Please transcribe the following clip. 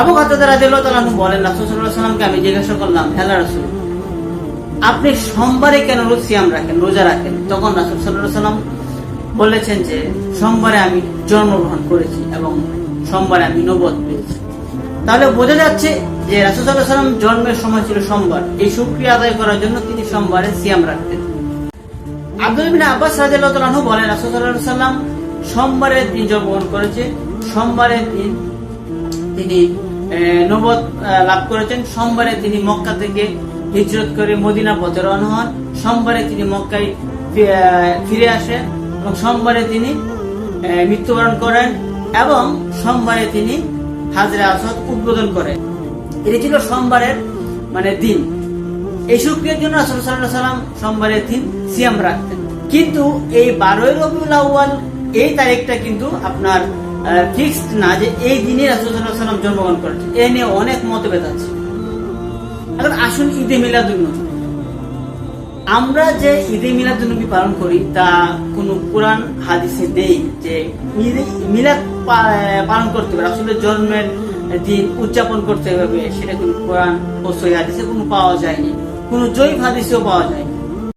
আবু কাতাদা রাদিয়াল্লাহু তাআলা বলেন, রাসূল সাল্লাল্লাহু আলাইহি সাল্লামকে আমি জিজ্ঞাসা করলাম হেলা রাসূল, আপনি সোমবারে কেন রোজ সিয়াম রাখেন, রোজা রাখেন? তখন রাসূল সাল্লাম বলেছেন যে, সোমবারে আমি জন্মগ্রহণ করেছি এবং সোমবারে আমি নবদ পেয়েছি। তাহলে বোঝা যাচ্ছে যে রাসূল সাল্লাল্লাহু সাল্লাম জন্মের সময় ছিল সোমবার। এই শুকরিয়া আদায় করার জন্য তিনি সোমবারে সিয়াম রাখতেন। আব্দুল বিন আব্বাস তাআলা বলেন, রাসূল সাল্লাম সোমবারের দিন জন্মগ্রহণ করেছে, সোমবারের দিন তিনি নবদ লাভ করেছেন। সোমবারে তিনি মক্কা থেকে হিজরত করে মদিনা পথে রওনা হন। সোমবারে তিনি মক্কায় ফিরে আসেন এবং সোমবারে তিনি মৃত্যুবরণ করেন এবং সোমবারে তিনি হাজরা আসাদ উদ্বোধন করেন। এটি ছিল সোমবারের মানে দিন। এই শুক্রিয়ার জন্য রাসূল সাল্লাম সোমবারের দিন সিয়াম রাখতেন। কিন্তু এই বারোই রবিউল আউয়াল এই তারিখটা কিন্তু আপনার ফিক্সড না যে এই দিনে রাসূল সাল্লাল্লাহু আলাইহি সাল্লাম জন্মগ্রহণ করেছেন এ নিয়ে অনেক মতভেদ আছে। এখন আসুন ঈদে মিলাদুন নবী। আমরা যে ঈদে মিলাদুন নবী পালন করি, তা কোন কোরআন, হাদিসে নেই যে মিলাদ পালন করতে হবে। আসলে জন্মের দিন উদযাপন করতে হবে, সেটা কোন কোরআন ও সহি হাদিসে কোনো পাওয়া যায়নি। কোনো জৈব হাদিসেও পাওয়া যায়নি।